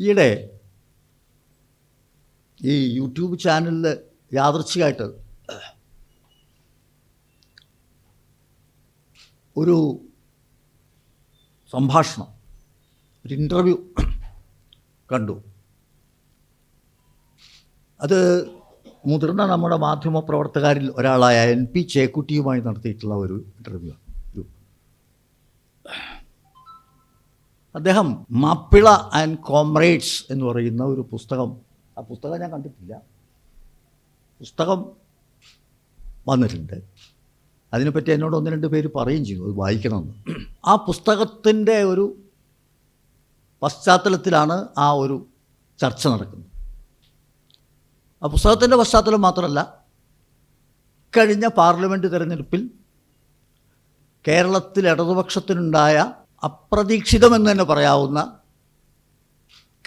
ഈയിടെ ഈ യൂട്യൂബ് ചാനലിൽ യാദൃച്ഛികമായിട്ട് ഒരു സംഭാഷണം ഒരു ഇന്റർവ്യൂ കണ്ടു. അത് മുതിർന്ന നമ്മുടെ മാധ്യമ പ്രവർത്തകരിൽ ഒരാളായ എൻ പി ചേക്കുട്ടിയുമായി നടത്തിയിട്ടുള്ള ഒരു ഇന്റർവ്യൂ ഒരു അദ്ദേഹം മാപ്പിള ആൻഡ് കോംറേഡ്സ് എന്ന് പറയുന്ന ഒരു പുസ്തകം ആ പുസ്തകം ഞാൻ കണ്ടിട്ടില്ല. പുസ്തകം വന്നിട്ടുണ്ട്. അതിനെപ്പറ്റി എന്നോട് ഒന്ന് രണ്ട് പേര് പറയുകയും ചെയ്തു അത് വായിക്കണമെന്ന്. ആ പുസ്തകത്തിന്റെ ഒരു പശ്ചാത്തലത്തിലാണ് ആ ഒരു ചർച്ച നടക്കുന്നത്. ആ പുസ്തകത്തിന്റെ പശ്ചാത്തലം മാത്രമല്ല കഴിഞ്ഞ പാർലമെന്റ് തിരഞ്ഞെടുപ്പിൽ കേരളത്തിൽ ഇടതുപക്ഷത്തിനുണ്ടായ അപ്രതീക്ഷിതമെന്ന് തന്നെ പറയാവുന്ന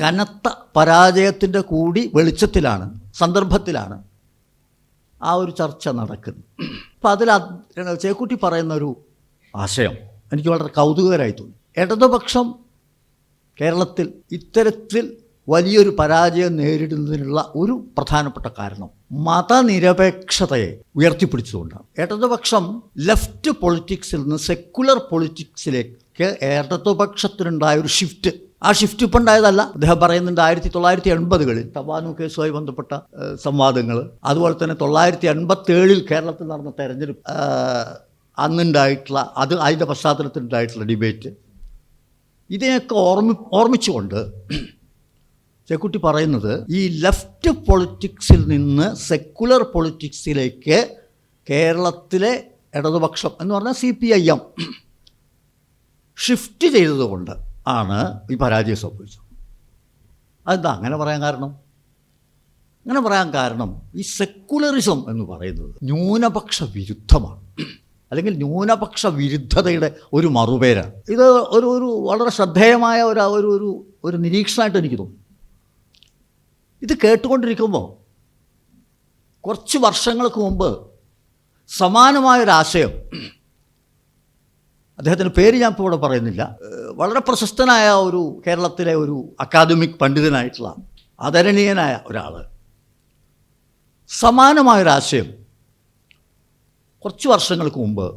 കനത്ത പരാജയത്തിന്റെ കൂടി വെളിച്ചത്തിലാണ് സന്ദർഭത്തിലാണ് ആ ഒരു ചർച്ച നടക്കുന്നത്. അപ്പം അതിൽ ചേക്കുട്ടി പറയുന്നൊരു ആശയം എനിക്ക് വളരെ കൗതുകകരമായി തോന്നി. ഇടതുപക്ഷം കേരളത്തിൽ ഇത്തരത്തിൽ വലിയൊരു പരാജയം നേരിടുന്നതിനുള്ള ഒരു പ്രധാനപ്പെട്ട കാരണം മതനിരപേക്ഷതയെ ഉയർത്തിപ്പിടിച്ചുകൊണ്ടാണ് ഇടതുപക്ഷം ലെഫ്റ്റ് പൊളിറ്റിക്സിൽ നിന്ന് സെക്കുലർ പൊളിറ്റിക്സിലേക്ക് ഇടതുപക്ഷത്തിനുണ്ടായ ഒരു ഷിഫ്റ്റ് ആ ഷിഫ്റ്റ് ഇപ്പം ഉണ്ടായതല്ല. അദ്ദേഹം പറയുന്നുണ്ട് ആയിരത്തി തൊള്ളായിരത്തി എൺപതുകളിൽ തവാനു കേസുമായി ബന്ധപ്പെട്ട സംവാദങ്ങൾ അതുപോലെ തന്നെ തൊള്ളായിരത്തി എൺപത്തേഴിൽ കേരളത്തിൽ നടന്ന തെരഞ്ഞെടുപ്പ് അന്നുണ്ടായിട്ടുള്ള അത് അതിന്റെ പശ്ചാത്തലത്തിലുണ്ടായിട്ടുള്ള ഡിബേറ്റ് ഇതിനെയൊക്കെ ഓർമ്മി ഓർമ്മിച്ചുകൊണ്ട് ചെക്കുട്ടി പറയുന്നത് ഈ ലെഫ്റ്റ് പൊളിറ്റിക്സിൽ നിന്ന് സെക്കുലർ പൊളിറ്റിക്സിലേക്ക് കേരളത്തിലെ ഇടതുപക്ഷം എന്ന് പറഞ്ഞാൽ C P I M. Shift ചെയ്തതുകൊണ്ട് ആണ് ഈ പരാജയം സംഭവിച്ചത്. അതെന്താ? അങ്ങനെ പറയാൻ കാരണം? അങ്ങനെ പറയാൻ കാരണം ഈ സെക്കുലറിസം എന്ന് പറയുന്നത് ന്യൂനപക്ഷ വിരുദ്ധമാണ്. അല്ലെങ്കിൽ ന്യൂനപക്ഷ വിരുദ്ധതയുടെ ഒരു മറുപേരാണ്. ഇത് ഒരു ഒരു വളരെ ശ്രദ്ധേയമായ ഒരു ഒരു ഒരു ഒരു നിരീക്ഷണമായിട്ട് എനിക്ക് തോന്നുന്നു ഇത് കേട്ടുകൊണ്ടിരിക്കുമ്പോൾ കുറച്ച് വർഷങ്ങൾക്ക് മുമ്പ് സമാനമായൊരാശയം അദ്ദേഹത്തിന്റെ പേര് ഞാൻ ഇപ്പോൾ ഇവിടെ പറയുന്നില്ല. വളരെ പ്രശസ്തനായ ഒരു കേരളത്തിലെ ഒരു അക്കാദമിക് പണ്ഡിതനായിട്ടുള്ള ആദരണീയനായ ഒരാൾ സമാനമായൊരാശയം കുറച്ച് വർഷങ്ങൾക്ക് മുമ്പ്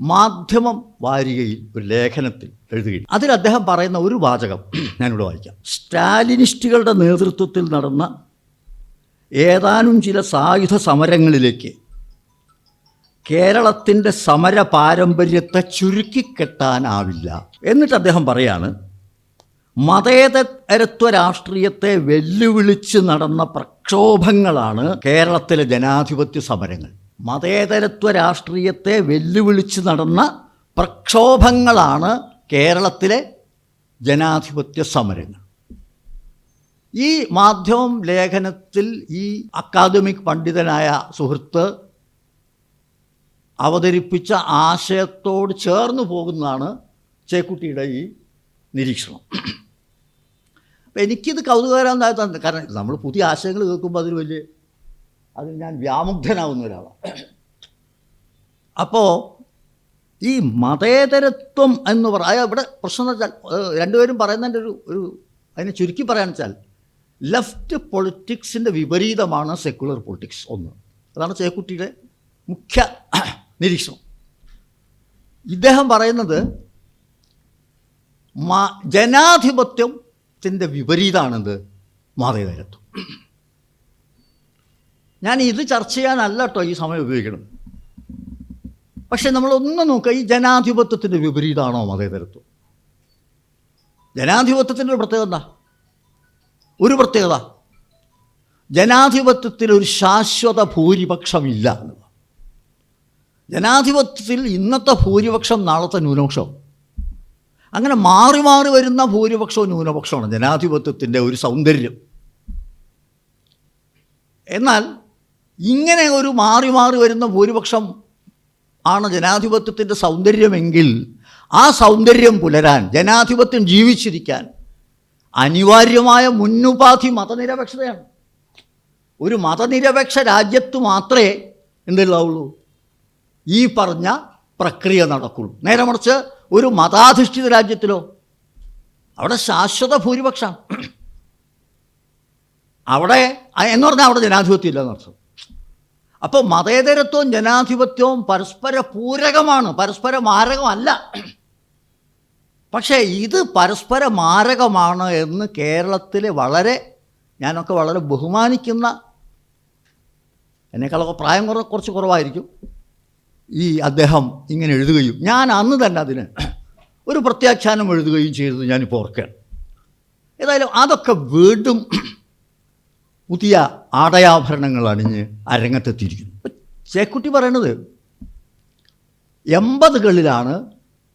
മാധ്യമം വാരികയിൽ ഒരു ലേഖനത്തിൽ എഴുതുകയും അതിൽ അദ്ദേഹം പറയുന്ന ഒരു വാചകം ഞാനിവിടെ വായിക്കാം. സ്റ്റാലിനിസ്റ്റുകളുടെ നേതൃത്വത്തിൽ നടന്ന ഏതാനും ചില സായുധ സമരങ്ങളിലേക്ക് കേരളത്തിന്റെ സമര പാരമ്പര്യത്തെ ചുരുക്കിക്കെട്ടാനാവില്ല. എന്നിട്ട് അദ്ദേഹം പറയാണ് മതേതരത്വ രാഷ്ട്രീയത്തെ വെല്ലുവിളിച്ച് നടന്ന പ്രക്ഷോഭങ്ങളാണ് കേരളത്തിലെ ജനാധിപത്യ സമരങ്ങൾ. മതേതരത്വ രാഷ്ട്രീയത്തെ വെല്ലുവിളിച്ച് നടന്ന പ്രക്ഷോഭങ്ങളാണ് കേരളത്തിലെ ജനാധിപത്യ സമരങ്ങൾ. ഈ മാധ്യമം ലേഖനത്തിൽ ഈ അക്കാദമിക് പണ്ഡിതനായ സുഹൃത്ത് അവതരിപ്പിച്ച ആശയത്തോട് ചേർന്ന് പോകുന്നതാണ് ചേക്കുട്ടിയുടെ ഈ നിരീക്ഷണം. അപ്പം എനിക്കിത് കൗതുകകരമെന്നായി കാരണം നമ്മൾ പുതിയ ആശയങ്ങൾ കേൾക്കുമ്പോൾ അതിൽ വലിയ അതിൽ ഞാൻ വ്യാമുഗ്ധനാവുന്ന ഒരാളാണ്. അപ്പോൾ ഈ മതേതരത്വം എന്ന് പറയാ ഇവിടെ പ്രശ്നം എന്ന് വെച്ചാൽ രണ്ടുപേരും പറയുന്നതിന്റെ ഒരു ഒരു അതിനെ ചുരുക്കി പറയാന്ന് വെച്ചാൽ ലെഫ്റ്റ് പൊളിറ്റിക്സിന്റെ വിപരീതമാണ് സെക്കുലർ പൊളിറ്റിക്സ് ഒന്ന്. അതാണ് ചേക്കുട്ടിയുടെ മുഖ്യ നിരീക്ഷണം. ഇദ്ദേഹം പറയുന്നത് മാ ജനാധിപത്യത്തിന്റെ വിപരീതമാണെന്ത് മതേതരത്വം. ഞാൻ ഇത് ചർച്ച ചെയ്യാനല്ല കേട്ടോ ഈ സമയം ഉപയോഗിക്കണം പക്ഷെ നമ്മളൊന്ന് നോക്കുക ഈ ജനാധിപത്യത്തിന്റെ വിപരീതമാണോ മതേതരത്വം? ജനാധിപത്യത്തിന്റെ ഒരു പ്രത്യേകത എന്താ? ഒരു പ്രത്യേകത. ജനാധിപത്യത്തിൽ ഒരു ശാശ്വത ഭൂരിപക്ഷമില്ല എന്നുള്ളത് ജനാധിപത്യത്തിൽ ഇന്നത്തെ ഭൂരിപക്ഷം നാളത്തെ ന്യൂനപക്ഷം അങ്ങനെ മാറി മാറി വരുന്ന ഭൂരിപക്ഷവും ന്യൂനപക്ഷമാണ് ജനാധിപത്യത്തിന്റെ ഒരു സൗന്ദര്യം. എന്നാൽ ഇങ്ങനെ ഒരു മാറി മാറി വരുന്ന ഭൂരിപക്ഷം ആണ് ജനാധിപത്യത്തിന്റെ സൗന്ദര്യമെങ്കിൽ ആ സൗന്ദര്യം പുലരാൻ ജനാധിപത്യം ജീവിച്ചിരിക്കാൻ അനിവാര്യമായ മുന്നുപാധി മതനിരപേക്ഷതയാണ്. ഒരു മതനിരപേക്ഷ രാജ്യത്ത് മാത്രമേ എന്തുള്ളാവുള്ളൂ? ഈ പറഞ്ഞ പ്രക്രിയ നടക്കുള്ളൂ. നേരെ മറിച്ച് ഒരു മതാധിഷ്ഠിത രാജ്യത്തിലോ അവിടെ ശാശ്വത ഭൂരിപക്ഷം. അവിടെ എന്ന് പറഞ്ഞാൽ അവിടെ ജനാധിപത്യം ഇല്ലെന്ന് അർത്ഥം. അപ്പോൾ മതേതരത്വവും ജനാധിപത്യവും പരസ്പര പൂരകമാണ് പരസ്പര മാരകമല്ല. പക്ഷേ ഇത് പരസ്പര മാരകമാണ് എന്ന് കേരളത്തിൽ വളരെ ഞാനൊക്കെ വളരെ ബഹുമാനിക്കുന്ന എന്നെക്കാളൊക്കെ പ്രായം കുറ കുറച്ച് കുറവായിരിക്കും. ഈ അദ്ദേഹം ഇങ്ങനെ എഴുതുകയും ഞാൻ അന്ന് തന്നെ അതിന് ഒരു പ്രത്യാഖ്യാനം എഴുതുകയും ചെയ്തത് ഞാനിപ്പോൾ ഓർക്കുകയാണ്. ഏതായാലും അതൊക്കെ വീണ്ടും പുതിയ ആടയാഭരണങ്ങൾ അണിഞ്ഞ് അരങ്ങത്തെത്തിയിരിക്കുന്നു. ചേക്കുട്ടി പറയണത് എൺപതുകളിലാണ്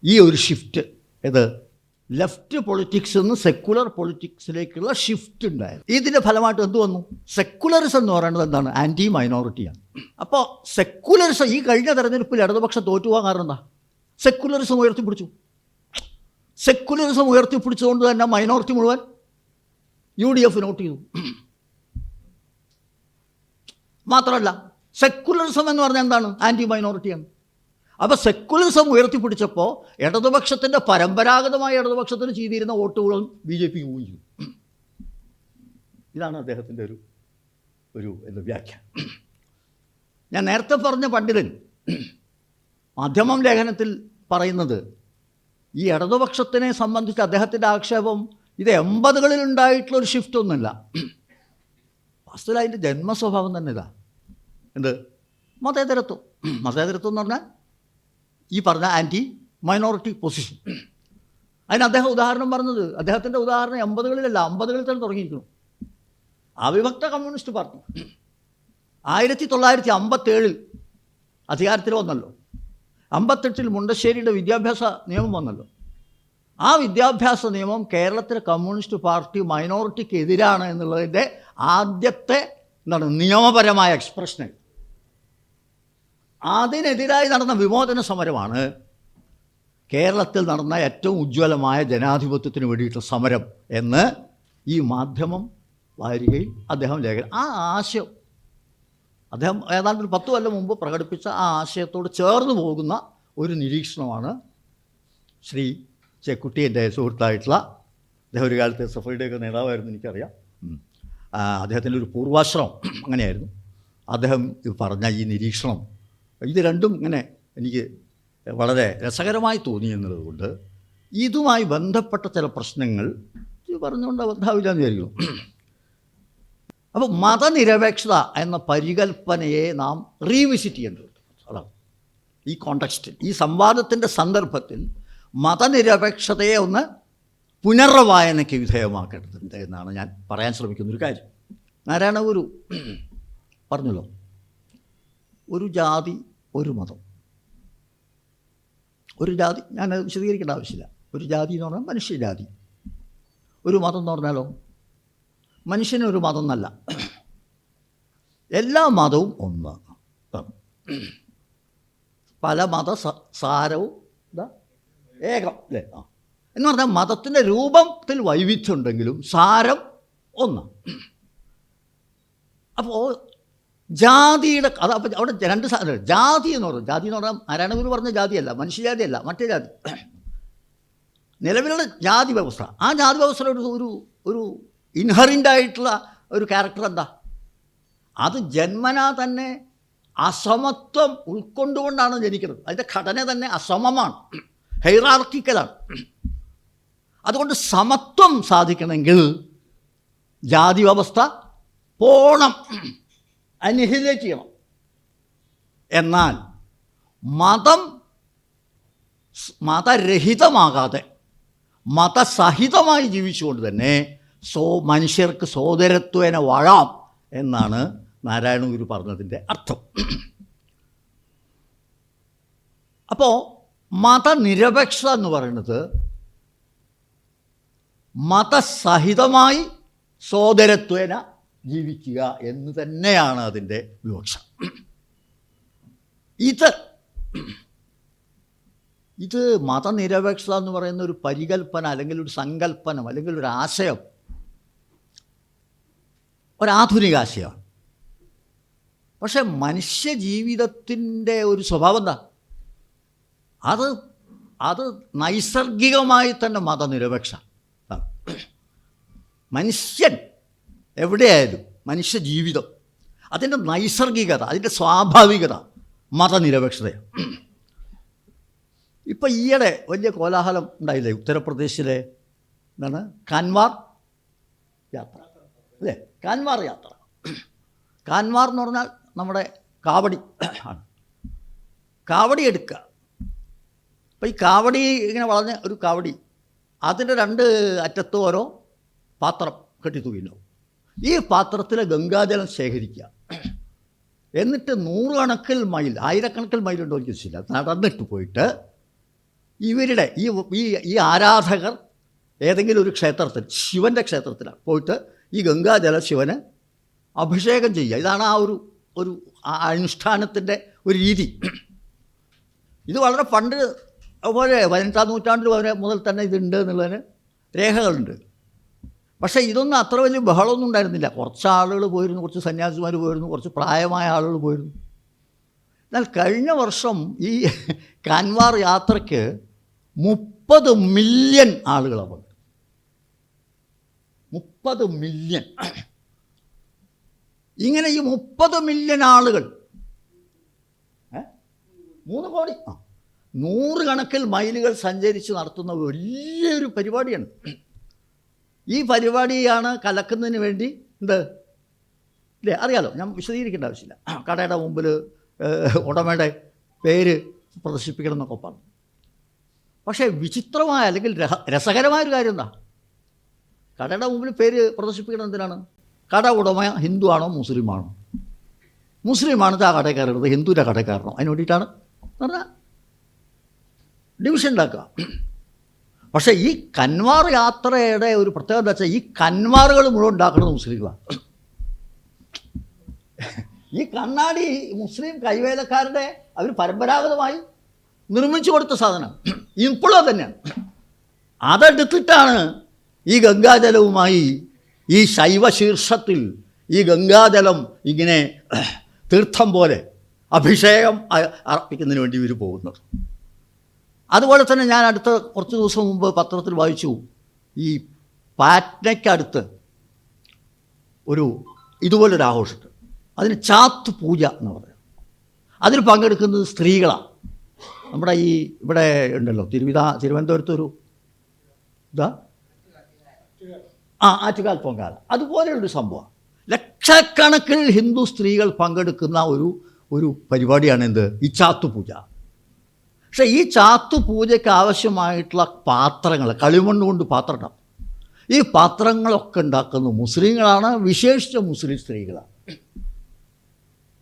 ഈ ഒരു ഷിഫ്റ്റ് ഇത് ലെഫ്റ്റ് പൊളിറ്റിക്സ് നിന്ന് സെക്കുലർ പൊളിറ്റിക്സിലേക്കുള്ള ഷിഫ്റ്റ് ഉണ്ടായത്. ഇതിന്റെ ഫലമായിട്ട് എന്ത് വന്നു? സെക്കുലറിസം എന്ന് പറയുന്നത് എന്താണ്? ആന്റി മൈനോറിറ്റിയാണ് അപ്പോൾ സെക്കുലറിസം ഈ കഴിഞ്ഞ തെരഞ്ഞെടുപ്പിൽ ഇടതുപക്ഷം തോറ്റുപോകാൻ കാരണം എന്താ? സെക്കുലറിസം ഉയർത്തിപ്പിടിച്ചു. സെക്കുലറിസം ഉയർത്തിപ്പിടിച്ചുകൊണ്ട് തന്നെ മൈനോറിറ്റി മുഴുവൻ യു ഡി എഫ് നോട്ട് ചെയ്തു. മാത്രമല്ല സെക്കുലറിസം എന്ന് പറഞ്ഞാൽ എന്താണ്? ആന്റി മൈനോറിറ്റിയാണ് അപ്പോൾ സെക്കുലറിസം ഉയർത്തിപ്പിടിച്ചപ്പോൾ ഇടതുപക്ഷത്തിന്റെ പരമ്പരാഗതമായ ഇടതുപക്ഷത്തിന് ചെയ്തിരുന്ന വോട്ടുകളും ബി ജെ പിക്ക് പോവുകയും ഇതാണ് അദ്ദേഹത്തിന്റെ ഒരു ഒരു എന്താ വ്യാഖ്യാനം. ഞാൻ നേരത്തെ പറഞ്ഞ പണ്ഡിതൻ മാധ്യമം ലേഖനത്തിൽ പറയുന്നത് ഈ ഇടതുപക്ഷത്തിനെ സംബന്ധിച്ച് അദ്ദേഹത്തിന്റെ ആക്ഷേപം ഇത് എൺപതുകളിൽ ഉണ്ടായിട്ടുള്ള ഒരു ഷിഫ്റ്റ് ഒന്നുമില്ല. വാസ്തുവിൽ അതിന്റെ ജന്മസ്വഭാവം തന്നെ ഇതാ എന്ത്? മതേതരത്വം. മതേതരത്വം എന്ന് പറഞ്ഞാൽ ഈ പറഞ്ഞ ആന്റി മൈനോറിറ്റി പൊസിഷൻ അതിന് അദ്ദേഹം ഉദാഹരണം പറഞ്ഞത് അദ്ദേഹത്തിന്റെ ഉദാഹരണം എൺപതുകളിലല്ല അമ്പതുകളിൽ തന്നെ തുടങ്ങിയിരിക്കുന്നു. അവിഭക്ത കമ്മ്യൂണിസ്റ്റ് പാർട്ടി. ആയിരത്തി തൊള്ളായിരത്തി അമ്പത്തേഴിൽ അധികാരത്തിൽ വന്നല്ലോ. അമ്പത്തെട്ടിൽ മുണ്ടശ്ശേരിയുടെ വിദ്യാഭ്യാസ നിയമം വന്നല്ലോ. ആ വിദ്യാഭ്യാസ നിയമം കേരളത്തിലെ കമ്മ്യൂണിസ്റ്റ് പാർട്ടി മൈനോറിറ്റിക്ക് എതിരാണ് എന്നുള്ളതിന്റെ ആദ്യത്തെ എന്താണ് നിയമപരമായ എക്സ്പ്രഷൻ അതിനെതിരായി നടന്ന വിമോചന സമരമാണ് കേരളത്തിൽ നടന്ന ഏറ്റവും ഉജ്ജ്വലമായ ജനാധിപത്യത്തിന് വേണ്ടിയിട്ടുള്ള സമരം എന്ന് ഈ മാധ്യമം വാരികയിൽ അദ്ദേഹം ലേഖനം ആ ആശയം അദ്ദേഹം ഏതാണ്ട് ഒരു പത്ത് കൊല്ലം മുമ്പ് പ്രകടിപ്പിച്ച ആ ആശയത്തോട് ചേർന്ന് പോകുന്ന ഒരു നിരീക്ഷണമാണ് ശ്രീ ചെക്കുട്ടി എന്റെ സുഹൃത്തായിട്ടുള്ള അദ്ദേഹം ഒരു കാലത്ത് എസ് എഫ് ഐയുടെയൊക്കെ നേതാവായിരുന്നു എനിക്കറിയാം അദ്ദേഹത്തിന്റെ ഒരു പൂർവാശ്രമം അങ്ങനെയായിരുന്നു. അദ്ദേഹം പറഞ്ഞ ഈ നിരീക്ഷണം ഇത് രണ്ടും ഇങ്ങനെ എനിക്ക് വളരെ രസകരമായി തോന്നി എന്നുള്ളതുകൊണ്ട് ഇതുമായി ബന്ധപ്പെട്ട ചില പ്രശ്നങ്ങൾ പറഞ്ഞുകൊണ്ട് ബന്ധാവില്ല എന്ന് വിചാരിക്കുന്നു. അപ്പോൾ മതനിരപേക്ഷത എന്ന പരികൽപ്പനയെ നാം റീവിസിറ്റ് ചെയ്യേണ്ടതുണ്ട്. അതാണ്. ഈ കോണ്ടക്സ്റ്റിൽ ഈ സംവാദത്തിന്റെ സന്ദർഭത്തിൽ മതനിരപേക്ഷതയെ ഒന്ന് പുനർവായനയ്ക്ക് വിധേയമാക്കേണ്ടതുണ്ട് എന്നാണ് ഞാൻ പറയാൻ ശ്രമിക്കുന്ന ഒരു കാര്യം. നാരായണ ഗുരു പറഞ്ഞല്ലോ ഒരു ജാതി ഒരു മതം. ഒരു ജാതി ഞാനത് വിശദീകരിക്കേണ്ട ആവശ്യമില്ല. ഒരു ജാതി എന്ന് പറഞ്ഞാൽ മനുഷ്യജാതി. ഒരു മതം എന്ന് പറഞ്ഞാലോ? മനുഷ്യനൊരു മതം എന്നല്ല. എല്ലാ മതവും ഒന്ന്. പല മത സാരവും എന്താ ഏകം അല്ലേ? ആ. എന്ന് പറഞ്ഞാൽ മതത്തിന്റെ രൂപത്തിൽ വൈവിധ്യമുണ്ടെങ്കിലും സാരം ഒന്ന്. അപ്പോൾ ജാതിയുടെ അത് അപ്പം അവിടെ രണ്ട് സാധനം ജാതി എന്ന് പറഞ്ഞു ജാതി എന്ന് പറഞ്ഞാൽ നാരായണഗുരു പറഞ്ഞ ജാതിയല്ല മനുഷ്യജാതിയല്ല മറ്റേ ജാതി. നിലവിലുള്ള ജാതി വ്യവസ്ഥ ആ ജാതി വ്യവസ്ഥയുടെ ഒരു ഒരു ഒരു ഇൻഹറിന്റ് ആയിട്ടുള്ള ഒരു ക്യാരക്ടർ എന്താ? അത് ജന്മനാ തന്നെ അസമത്വം ഉൾക്കൊണ്ടുകൊണ്ടാണ് ജനിക്കുന്നത്. അതിന്റെ ഘടന തന്നെ അസമമാണ് ഹൈറാർക്കിക്കലാണ് അതുകൊണ്ട് സമത്വം സാധിക്കണമെങ്കിൽ ജാതി വ്യവസ്ഥ പോണം. അനിഹിലേറ്റ് ചെയ്യണം. എന്നാൽ മതം മതരഹിതമാകാതെ മതസഹിതമായി ജീവിച്ചുകൊണ്ട് തന്നെ സോ മനുഷ്യർക്ക് സോദരത്വേന വാഴാം എന്നാണ് നാരായണ ഗുരു പറഞ്ഞതിന്റെ അർത്ഥം. അപ്പോൾ മതനിരപേക്ഷത എന്ന് പറയുന്നത് മതസഹിതമായി സോദരത്വേന ജീവിക്കുക എന്ന് തന്നെയാണ് അതിന്റെ വിവക്ഷ. ഇത് ഇത് മതനിരപേക്ഷത എന്ന് പറയുന്ന ഒരു പരികൽപ്പന അല്ലെങ്കിൽ ഒരു സങ്കല്പനം അല്ലെങ്കിൽ ഒരു ആശയം ഒരാധുനിക ആശയമാണ്. പക്ഷെ മനുഷ്യ ജീവിതത്തിന്റെ ഒരു സ്വഭാവം എന്താ? അത് അത് നൈസർഗികമായി തന്നെ മതനിരപേക്ഷ. മനുഷ്യൻ എവിടെയായാലും മനുഷ്യ ജീവിതം അതിന്റെ നൈസർഗികത അതിന്റെ സ്വാഭാവികത മതനിരപേക്ഷതയാണ്. ഇപ്പം ഈയിടെ വലിയ കോലാഹലം ഉണ്ടായില്ലേ ഉത്തർപ്രദേശിലെ എന്താണ്? കാൻവാർ യാത്ര. അല്ലേ? കാൻവാർ യാത്ര. കാൻവാർ എന്ന് പറഞ്ഞാൽ നമ്മുടെ കാവടി ആണ്. കാവടി എടുക്കുക. അപ്പോൾ ഈ കാവടി ഇങ്ങനെ വളഞ്ഞ ഒരു കാവടി അതിന്റെ രണ്ട് അറ്റത്ത് ഓരോ പാത്രം കെട്ടി ഈ പാത്രത്തിൽ ഗംഗാജലം ശേഖരിക്കുക. എന്നിട്ട് നൂറുകണക്കിൽ മൈൽ ആയിരക്കണക്കിൽ മൈലുണ്ടോ എനിക്ക് വെച്ചില്ല നടന്നിട്ട് പോയിട്ട് ഇവരുടെ ഈ ഈ ആരാധകർ ഏതെങ്കിലും ഒരു ക്ഷേത്രത്തിൽ ശിവന്റെ ക്ഷേത്രത്തിലാണ് പോയിട്ട് ഈ ഗംഗാജല ശിവന് അഭിഷേകം ചെയ്യുക. ഇതാണ് ആ ഒരു ഒരു അനുഷ്ഠാനത്തിന്റെ ഒരു രീതി. ഇത് വളരെ പണ്ട് പോലെ പതിനെട്ടാം നൂറ്റാണ്ടിൽ വരെ മുതൽ തന്നെ ഇതുണ്ട് എന്നുള്ളതിന് രേഖകളുണ്ട്. പക്ഷേ ഇതൊന്നും അത്ര വലിയ ബഹളമൊന്നും ഉണ്ടായിരുന്നില്ല. കുറച്ച് ആളുകൾ പോയിരുന്നു കുറച്ച് സന്യാസിമാർ പോയിരുന്നു കുറച്ച് പ്രായമായ ആളുകൾ പോയിരുന്നു. എന്നാൽ കഴിഞ്ഞ വർഷം ഈ കാൻവാർ യാത്രയ്ക്ക് മുപ്പത് മില്യൺ ആളുകളാണ് പോയത്. മുപ്പത് മില്യൺ. ഇങ്ങനെ ഈ മുപ്പത് മില്യൺ ആളുകൾ? മൂന്ന് കോടി? ആ. നൂറുകണക്കിൽ മൈലുകൾ സഞ്ചരിച്ച് നടത്തുന്ന വലിയൊരു പരിപാടിയാണ്. ഈ പരിപാടിയാണ് കലക്കുന്നതിന് വേണ്ടി എന്ത്? ഇല്ലേ? അറിയാലോ ഞാൻ വിശദീകരിക്കേണ്ട ആവശ്യമില്ല. കടയുടെ മുമ്പിൽ ഉടമയുടെ പേര് പ്രദർശിപ്പിക്കണം എന്നൊക്കെ പറഞ്ഞു. പക്ഷേ വിചിത്രമായ അല്ലെങ്കിൽ രസകരമായ ഒരു കാര്യം എന്താ? കടയുടെ മുമ്പിൽ പേര് പ്രദർശിപ്പിക്കണം എന്തിനാണ്? കട ഉടമ ഹിന്ദു ആണോ മുസ്ലിമാണോ മുസ്ലിമാണ് ആ കടക്കാരുള്ളത് ഹിന്ദുവിന്റെ കടക്കാരനോ? അതിന് വേണ്ടിയിട്ടാണ് പറഞ്ഞാൽ ഡിവിഷൻ ഉണ്ടാക്കുക. പക്ഷേ ഈ കന്മാർ യാത്രയുടെ ഒരു പ്രത്യേകത എന്താ വെച്ചാൽ ഈ കന്മാറുകൾ മുഴുവൻ ഉണ്ടാക്കുന്നത് മുസ്ലിങ്ങളാണ് ഈ കണ്ണാടി മുസ്ലിം കൈവേലക്കാരുടെ അവർ പരമ്പരാഗതമായി നിർമ്മിച്ചു കൊടുത്ത സാധനം. ഇപ്പോഴും തന്നെയാണ്. അതെടുത്തിട്ടാണ് ഈ ഗംഗാജലവുമായി ഈ ശൈവശീർഷത്തിൽ ഈ ഗംഗാജലം ഇങ്ങനെ തീർത്ഥം പോലെ അഭിഷേകം അർപ്പിക്കുന്നതിന് വേണ്ടി ഇവർ പോകുന്നത്. അതുപോലെ തന്നെ ഞാൻ അടുത്ത കുറച്ച് ദിവസം മുമ്പ് പത്രത്തിൽ വായിച്ചു ഈ പാറ്റ്നയ്ക്കടുത്ത് ഒരു ഇതുപോലൊരു ആഘോഷമുണ്ട്. അതിന് ചാത്ത് പൂജ എന്ന് പറയും. അതിൽ പങ്കെടുക്കുന്നത് സ്ത്രീകളാണ് നമ്മുടെ ഈ ഇവിടെ ഉണ്ടല്ലോ തിരുവിതാ തിരുവനന്തപുരത്ത് ഒരു ഇതാ? ആ ആറ്റുകാൽ പൊങ്കാല. അതുപോലെയുള്ളൊരു സംഭവമാണ് ലക്ഷക്കണക്കിൽ ഹിന്ദു സ്ത്രീകൾ പങ്കെടുക്കുന്ന ഒരു ഒരു പരിപാടിയാണ് എന്ത്? ഈ ചാത്തുപൂജ പക്ഷേ ഈ ചാത്തു പൂജയ്ക്ക് ആവശ്യമായിട്ടുള്ള പാത്രങ്ങൾ കളിമണ്ണ് കൊണ്ട് പാത്രം ഉണ്ടാക്കും ഈ പാത്രങ്ങളൊക്കെ ഉണ്ടാക്കുന്ന മുസ്ലിങ്ങളാണ് വിശേഷിച്ച മുസ്ലിം സ്ത്രീകളാണ്.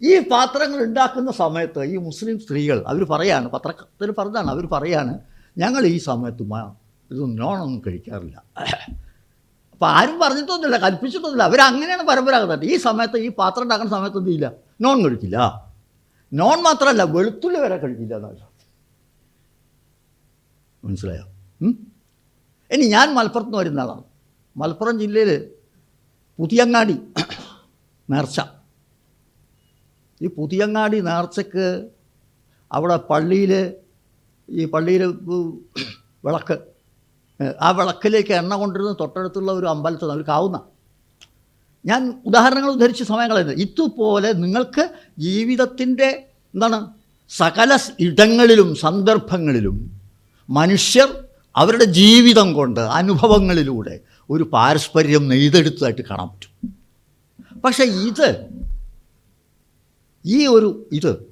ഈ പാത്രങ്ങൾ ഉണ്ടാക്കുന്ന സമയത്ത് ഈ മുസ്ലിം സ്ത്രീകൾ അവർ പറയാണ് പത്രത്തിൽ പറഞ്ഞതാണ് അവർ പറയാണ് ഞങ്ങൾ ഈ സമയത്ത് ഇതൊന്നും ഇത് നോണൊന്നും കഴിക്കാറില്ല. അപ്പോൾ ആരും പറഞ്ഞിട്ടൊന്നുമില്ല കൽപ്പിച്ചിട്ടൊന്നുമില്ല. അവരങ്ങനെയാണ് പരമ്പരാഗതമായിട്ട്. ഈ സമയത്ത് ഈ പാത്രം ഉണ്ടാക്കുന്ന സമയത്ത് എന്ത് ചെയ്യില്ല? നോൺ കഴിക്കില്ല. നോൺ മാത്രമല്ല വെളുത്തുള്ളി വരെ കഴിക്കില്ല എന്നാണ് മനസ്സിലായോ? ഇനി ഞാൻ മലപ്പുറത്ത് നിന്ന് വരുന്ന ആളാണ്. മലപ്പുറം ജില്ലയിൽ പുതിയങ്ങാടി നേർച്ച. ഈ പുതിയങ്ങാടി നേർച്ചക്ക് അവിടെ പള്ളിയിൽ ഈ പള്ളിയിൽ വിളക്ക്. ആ വിളക്കിലേക്ക് എണ്ണ കൊണ്ടിരുന്ന് തൊട്ടടുത്തുള്ള ഒരു അമ്പലത്തിൽ അവർക്ക് ആവുന്ന ഞാൻ ഉദാഹരണങ്ങൾ ഉദ്ധരിച്ച് സമയം ഇതുപോലെ നിങ്ങൾക്ക് ജീവിതത്തിന്റെ എന്താണ്? സകല ഇടങ്ങളിലും സന്ദർഭങ്ങളിലും മനുഷ്യർ അവരുടെ ജീവിതം കൊണ്ട് അനുഭവങ്ങളിലൂടെ ഒരു പാരസ്പര്യം നെയ്തെടുത്തതായിട്ട് കാണാൻ പറ്റും. പക്ഷേ ഇത് ഈ ഒരു ഇത്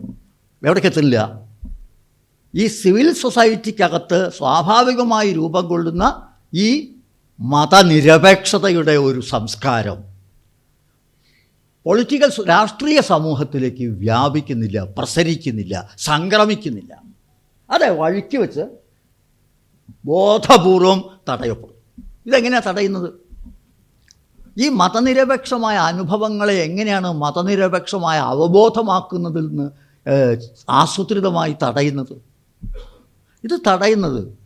എവിടേക്ക് എത്തില്ല ഈ സിവിൽ സൊസൈറ്റിക്കകത്ത് സ്വാഭാവികമായി രൂപം കൊള്ളുന്ന ഈ മതനിരപേക്ഷതയുടെ ഒരു സംസ്കാരം പൊളിറ്റിക്കൽ രാഷ്ട്രീയ സമൂഹത്തിലേക്ക് വ്യാപിക്കുന്നില്ല പ്രസരിക്കുന്നില്ല സംക്രമിക്കുന്നില്ല. അതെ വഴിക്ക് വെച്ച് ബോധപൂർവം തടയപ്പെടും. ഇതെങ്ങനെയാണ് തടയുന്നത്? ഈ മതനിരപേക്ഷമായ അനുഭവങ്ങളെ എങ്ങനെയാണ് മതനിരപേക്ഷമായ അവബോധമാക്കുന്നതിൽ നിന്ന് ആസൂത്രിതമായി തടയുന്നത്? ഇത് തടയുന്നത്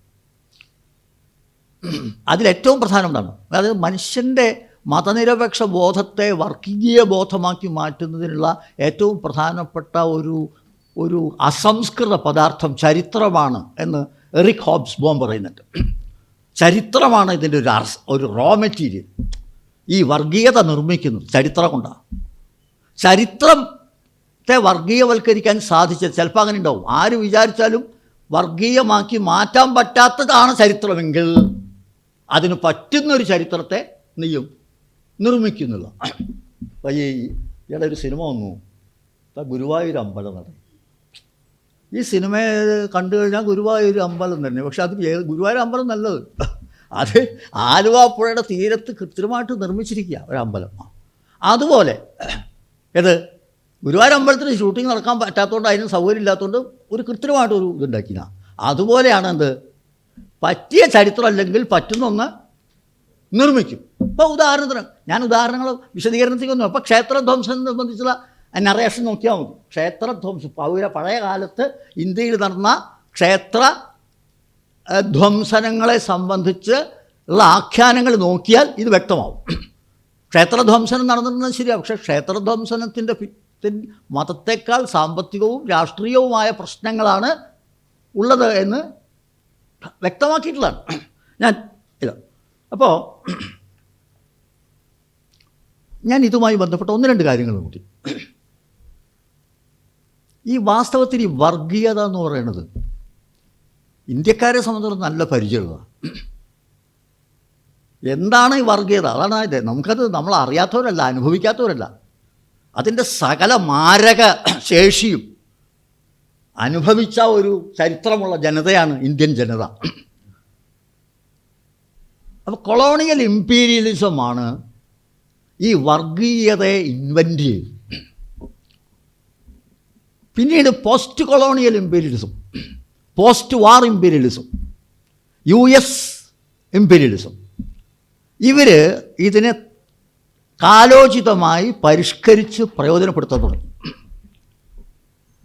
അതിലേറ്റവും പ്രധാനം എന്താണ് അതായത് മനുഷ്യന്റെ മതനിരപേക്ഷ ബോധത്തെ വർഗീയ ബോധമാക്കി മാറ്റുന്നതിനുള്ള ഏറ്റവും പ്രധാനപ്പെട്ട ഒരു ഒരു അസംസ്കൃത പദാർത്ഥം ചരിത്രമാണ് എന്ന് എറിക് ഹോബ്സ് ബോം പറയുന്നുണ്ട്. ചരിത്രമാണ് ഇതിന്റെ ഒരു ഒരു റോ മെറ്റീരിയൽ ഈ വർഗീയത നിർമ്മിക്കുന്നു ചരിത്രം കൊണ്ടാണ്. ചരിത്രത്തെ വർഗീയവൽക്കരിക്കാൻ സാധിച്ചത് ചിലപ്പോൾ അങ്ങനെ ഉണ്ടാവും. ആര് വിചാരിച്ചാലും വർഗീയമാക്കി മാറ്റാൻ പറ്റാത്തതാണ് ചരിത്രമെങ്കിൽ അതിന് പറ്റുന്നൊരു ചരിത്രത്തെ നീയും നിർമ്മിക്കുന്നില്ല ഈ ഇയാളൊരു സിനിമ വന്നു. ഗുരുവായൂർ അമ്പലം നട ഈ സിനിമ കണ്ടു കഴിഞ്ഞാൽ ഗുരുവായൂർ അമ്പലം തന്നെ. പക്ഷെ അത് ഗുരുവായൂർ അമ്പലം നല്ലത്. അത് ആലുവാപ്പുഴയുടെ തീരത്ത് കൃത്യമായിട്ട് നിർമ്മിച്ചിരിക്കുക ഒരു അമ്പലം. അതുപോലെ ഏത് ഗുരുവായൂർ അമ്പലത്തിൽ ഷൂട്ടിംഗ് നടക്കാൻ പറ്റാത്തതുകൊണ്ട് അതിന് സൗകര്യം ഇല്ലാത്തതുകൊണ്ട് ഒരു കൃത്യമായിട്ട് ഒരു ഇതുണ്ടാക്കിന അതുപോലെയാണ് എന്ത്? പറ്റിയ ചരിത്രം അല്ലെങ്കിൽ പറ്റുന്നൊന്ന് നിർമ്മിക്കും. ഇപ്പോൾ ഉദാഹരണത്തിന് ഞാൻ ഉദാഹരണങ്ങൾ വിശദീകരണത്തിക്കൊന്നും അപ്പോൾ ക്ഷേത്രധ്വംസം സംബന്ധിച്ചുള്ള നറേഷൻ നോക്കിയാൽ മതി. ക്ഷേത്രധ്വംസം പൗര പഴയ കാലത്ത് ഇന്ത്യയിൽ നടന്ന ക്ഷേത്ര ധ്വംസനങ്ങളെ സംബന്ധിച്ച് ഉള്ള ആഖ്യാനങ്ങൾ നോക്കിയാൽ ഇത് വ്യക്തമാവും. ക്ഷേത്രധ്വംസനം നടന്നിരുന്നത് ശരിയാണ് പക്ഷേ ക്ഷേത്രധ്വംസനത്തിന്റെ മതത്തെക്കാൾ സാമ്പത്തികവും രാഷ്ട്രീയവുമായ പ്രശ്നങ്ങളാണ് ഉള്ളത് എന്ന് വ്യക്തമാക്കിയിട്ടുള്ളതാണ്. ഞാൻ ഇത്. അപ്പോൾ ഞാൻ ഇതുമായി ബന്ധപ്പെട്ട ഒന്ന് രണ്ട് കാര്യങ്ങൾ കൂട്ടി ഈ വാസ്തവത്തിൽ ഈ വർഗീയത എന്ന് പറയുന്നത് ഇന്ത്യക്കാരെ സംബന്ധിച്ചിടത്തോളം നല്ല പരിചയമുള്ളതാണ്. എന്താണ് ഈ വർഗീയത? അതാണ് ഇത്. നമുക്കത് നമ്മൾ അറിയാത്തവരല്ല അനുഭവിക്കാത്തവരല്ല. അതിന്റെ സകല മാരക ശേഷിയും അനുഭവിച്ച ഒരു ചരിത്രമുള്ള ജനതയാണ് ഇന്ത്യൻ ജനത. അപ്പോൾ കൊളോണിയൽ ഇമ്പീരിയലിസമാണ് ഈ വർഗീയതയെ ഇൻവെന്റ് ചെയ്തു പിന്നീട് post colonial imperialism post war imperialism U S imperialism ഇവർ ഇതിനെ കാലോചിതമായി പരിഷ്കരിച്ച് പ്രയോജനപ്പെടുത്താൻ തുടങ്ങി.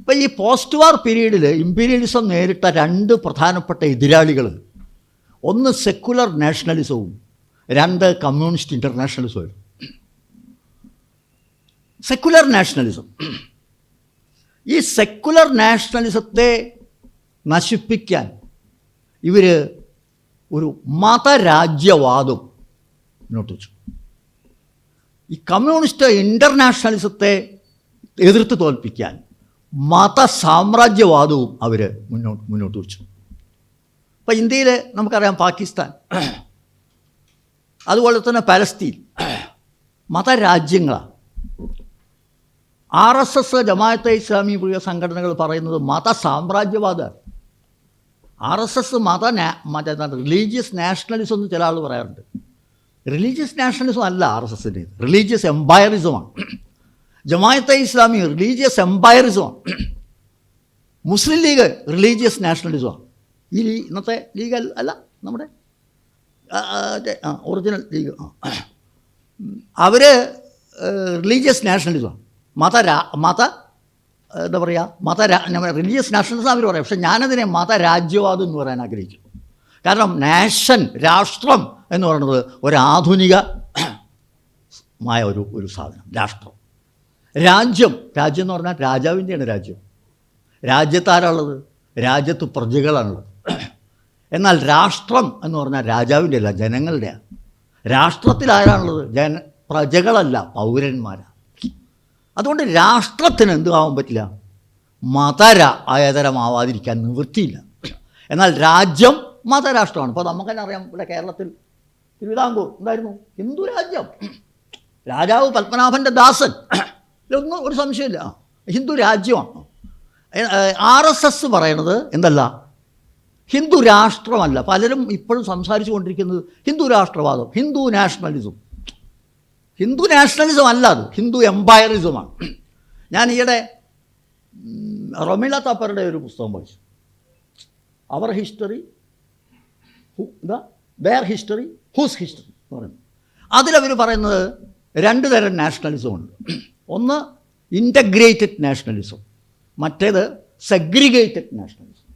ഇപ്പം ഈ പോസ്റ്റ് വാർ പീരീഡിൽ ഇമ്പീരിയലിസം നേരിട്ട രണ്ട് പ്രധാനപ്പെട്ട എതിരാളികൾ ഒന്ന് സെക്കുലർ നാഷണലിസവും രണ്ട് കമ്മ്യൂണിസ്റ്റ് ഇന്റർനാഷണലിസവും സെക്കുലർ നാഷണലിസം ഈ സെക്കുലർ നാഷണലിസത്തെ നശിപ്പിക്കാൻ ഇവർ ഒരു മതരാജ്യവാദം മുന്നോട്ട് വെച്ചു. ഈ കമ്മ്യൂണിസ്റ്റ് ഇന്റർനാഷണലിസത്തെ എതിർത്ത് തോൽപ്പിക്കാൻ മത സാമ്രാജ്യവാദവും അവർ മുന്നോട്ട് മുന്നോട്ട് വെച്ചു. ഇപ്പം ഇന്ത്യയിൽ നമുക്കറിയാം പാകിസ്ഥാൻ അതുപോലെ തന്നെ Palestine മതരാജ്യങ്ങളാണ്. R S S Jamaat-e Islami പുതിയ സംഘടനകൾ പറയുന്നത് മത സാമ്രാജ്യവാദമാണ് ആർ എസ് എസ് മത മറ്റേ റിലീജിയസ് നാഷണലിസം എന്ന് ചില ആൾ പറയാറുണ്ട്. റിലീജിയസ് നാഷണലിസം അല്ല ആർ എസ് എസിന്റെ റിലീജിയസ് എംപയറിസമാണ് ജമാഅത്തെ ഇസ്ലാമി റിലീജിയസ് എംപയറിസമാണ് മുസ്ലിം ലീഗ് റിലീജിയസ് നാഷണലിസമാണ് ഈ ലീ ഇന്നത്തെ ലീഗ് അല്ല നമ്മുടെ ഒറിജിനൽ ലീഗ് അവർ റിലീജിയസ് നാഷണലിസമാണ് മത രാ മത എന്താ പറയുക മത റിലീജിയസ് നാഷണലിസം അവർ പറയാം. പക്ഷേ ഞാനതിനെ മതരാജ്യവാദം എന്ന് പറയാൻ ആഗ്രഹിച്ചു. കാരണം നാഷൻ രാഷ്ട്രം എന്ന് പറയുന്നത് ഒരാധുനിക മായ ഒരു ഒരു സാധനം രാഷ്ട്രം. രാജ്യം രാജ്യം എന്ന് പറഞ്ഞാൽ രാജാവിന്റെയാണ് രാജ്യം. രാജ്യത്താരുള്ളത് രാജ്യത്ത് പ്രജകളാണുള്ളത്. എന്നാൽ രാഷ്ട്രം എന്ന് പറഞ്ഞാൽ രാജാവിന്റെ അല്ല ജനങ്ങളുടെയാണ്. രാഷ്ട്രത്തിൽ ആരാണുള്ളത് ജന പ്രജകളല്ല പൗരന്മാരാണ് അതുകൊണ്ട് രാഷ്ട്രത്തിന് എന്ത് ആവാൻ പറ്റില്ല? മതര ആയതരമാവാതിരിക്കാൻ നിവൃത്തിയില്ല. എന്നാൽ രാജ്യം മതരാഷ്ട്രമാണ്. ഇപ്പോൾ നമുക്ക് തന്നെ അറിയാം ഇവിടെ കേരളത്തിൽ തിരുവിതാംകൂർ എന്തായിരുന്നു? ഹിന്ദു രാജ്യം. രാജാവ് പത്മനാഭന്റെ ദാസൻ. ഇതൊന്നും ഒരു സംശയമില്ല. ഹിന്ദു രാജ്യമാണ്. ആർ എസ് എസ് പറയണത് എന്തല്ല? ഹിന്ദു രാഷ്ട്രമല്ല. പലരും ഇപ്പോഴും സംസാരിച്ചു കൊണ്ടിരിക്കുന്നത് ഹിന്ദു രാഷ്ട്രവാദം ഹിന്ദു നാഷണലിസം. ഹിന്ദു നാഷണലിസം അല്ല അത്. ഹിന്ദു എംപയറിസമാണ്. ഞാൻ ഈയിടെ റൊമിള തപ്പറുടെ ഒരു പുസ്തകം വായിച്ചു അവർ ഹിസ്റ്ററി എന്താ വേർ ഹിസ്റ്ററി ഹൂസ് ഹിസ്റ്ററി എന്ന് പറയുന്നത് അതിലവർ പറയുന്നത് രണ്ട് തരം നാഷണലിസം ഉണ്ട്. ഒന്ന് ഇന്റഗ്രേറ്റഡ് നാഷണലിസം മറ്റേത് സെഗ്രിഗേറ്റഡ് നാഷണലിസം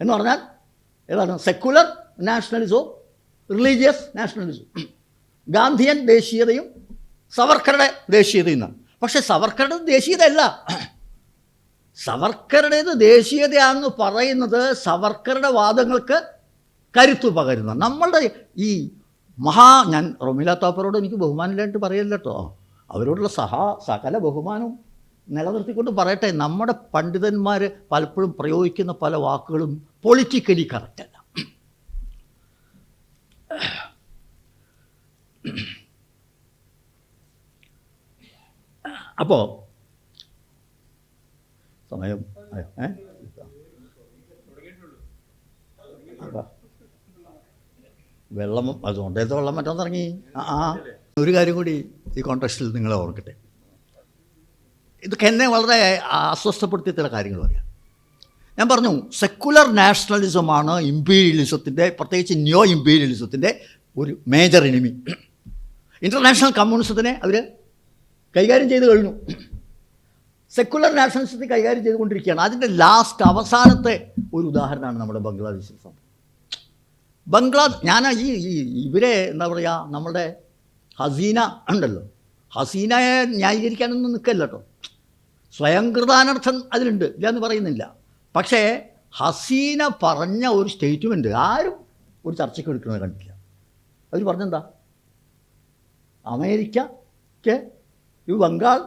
എന്ന് പറഞ്ഞാൽ ഏതാണ്? സെക്കുലർ നാഷണലിസവും റിലീജിയസ് നാഷണലിസവും ഗാന്ധിയൻ ദേശീയതയും സവർക്കറുടെ ദേശീയതയും എന്നാണ് പക്ഷേ സവർക്കറുടെ ദേശീയതയല്ല. സവർക്കറുടേത് ദേശീയതയാണെന്ന് പറയുന്നത് സവർക്കറുടെ വാദങ്ങൾക്ക് കരുത്തു പകരുന്ന. നമ്മളുടെ ഈ മഹാ ഞാൻ റൊമില താപ്പറോട് എനിക്ക് ബഹുമാനമില്ലായിട്ട് പറയല്ല കേട്ടോ അവരോടുള്ള സഹാ സകല ബഹുമാനവും നിലനിർത്തിക്കൊണ്ട് പറയട്ടെ. നമ്മുടെ പണ്ഡിതന്മാർ പലപ്പോഴും പ്രയോഗിക്കുന്ന പല വാക്കുകളും പൊളിറ്റിക്കലി കറക്റ്റല്ല അപ്പോൾ സമയം? ഏ? വെള്ളം അത് കൊണ്ടേത്തെ വെള്ളം മറ്റൊന്ന് ഇറങ്ങി. ആ ഒരു കാര്യം കൂടി ഈ കോൺടെക്സ്റ്റിൽ നിങ്ങളെ ഓർക്കട്ടെ. ഇതൊക്കെ എന്നെ വളരെ അസ്വസ്ഥപ്പെടുത്തിയ ചില കാര്യങ്ങൾ പറയാം. ഞാൻ പറഞ്ഞു സെക്കുലർ നാഷണലിസമാണ് ഇമ്പീരിയലിസത്തിന്റെ പ്രത്യേകിച്ച് ന്യൂ ഇമ്പീരിയലിസത്തിന്റെ ഒരു മേജർ എനിമി ഇന്റർനാഷണൽ കമ്മ്യൂണിസത്തിനെ അവർ കൈകാര്യം ചെയ്ത് കഴിഞ്ഞു. സെക്കുലർ നാഷണലിസത്തെ കൈകാര്യം ചെയ്തുകൊണ്ടിരിക്കുകയാണ്. അതിന്റെ ലാസ്റ്റ് അവസാനത്തെ ഒരു ഉദാഹരണമാണ് നമ്മുടെ ബംഗ്ലാദേശിൽ സംഭവം. ബംഗ്ലാ ഞാൻ ഈ ഇവരെ എന്താ പറയുക നമ്മുടെ ഹസീന ഉണ്ടല്ലോ. ഹസീനയെ ന്യായീകരിക്കാനൊന്നും നിൽക്കല്ല കേട്ടോ സ്വയംകൃതാനർത്ഥം അതിലുണ്ട്. ഇല്ലയെന്ന് പറയുന്നില്ല. പക്ഷേ ഹസീന പറഞ്ഞ ഒരു സ്റ്റേറ്റ്മെന്റ് ആരും ഒരു ചർച്ചയ്ക്ക് എടുക്കുന്നത് കണ്ടില്ല അവർ പറഞ്ഞെന്താ? അമേരിക്കയ്ക്ക് ഈ ബംഗാൾ